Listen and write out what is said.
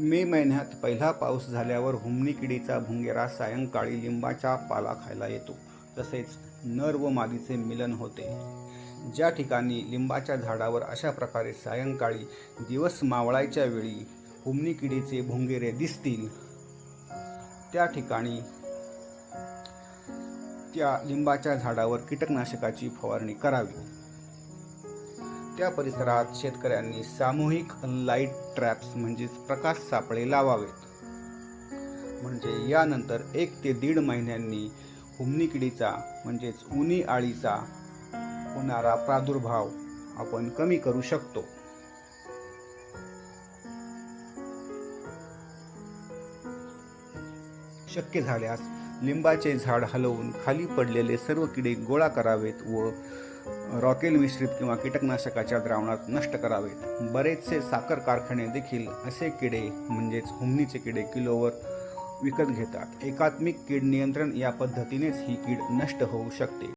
मे महिन्यात पहिला पाऊस झाल्यावर हुमणी किडीचा भुंगेरा सायंकाळी लिंबाचा पाला खायला येतो. तसेच नर व मादीचे मिलन होते. ज्या ठिकाणी लिंबाच्या झाडावर अशा प्रकारे सायंकाळी दिवस मावळायच्या वेळी हुमणी किडीचे भुंगेरे दिसतील त्या ठिकाणी त्या लिंबाच्या झाडावर कीटकनाशकाची फवारणी करावी. त्या परिसरात शेतकऱ्यांनी सामूहिक लाइट ट्रॅप्स म्हणजेच प्रकाश सापळे लावावेत. म्हणजे यानंतर एक ते दीड महिन्यांनी हुमणी किडीचा म्हणजेच उनी आळीचा होणारा प्रादुर्भाव आपण कमी करू शकतो. शक्य झाल्यास लिंबाचे झाड हलवून खाली पडलेले सर्व किडे गोळा करावेत व रॉकेल मिश्रित किंवा कीटकनाशकाच्या द्रावणात नष्ट करावेत. बरेचसे साखर कारखाने देखील असे किडे म्हणजेच हुमणीचे किडे किलोवर विकत घेतात. एकात्मिक कीड नियंत्रण या पद्धतीनेच ही कीड नष्ट होऊ शकते.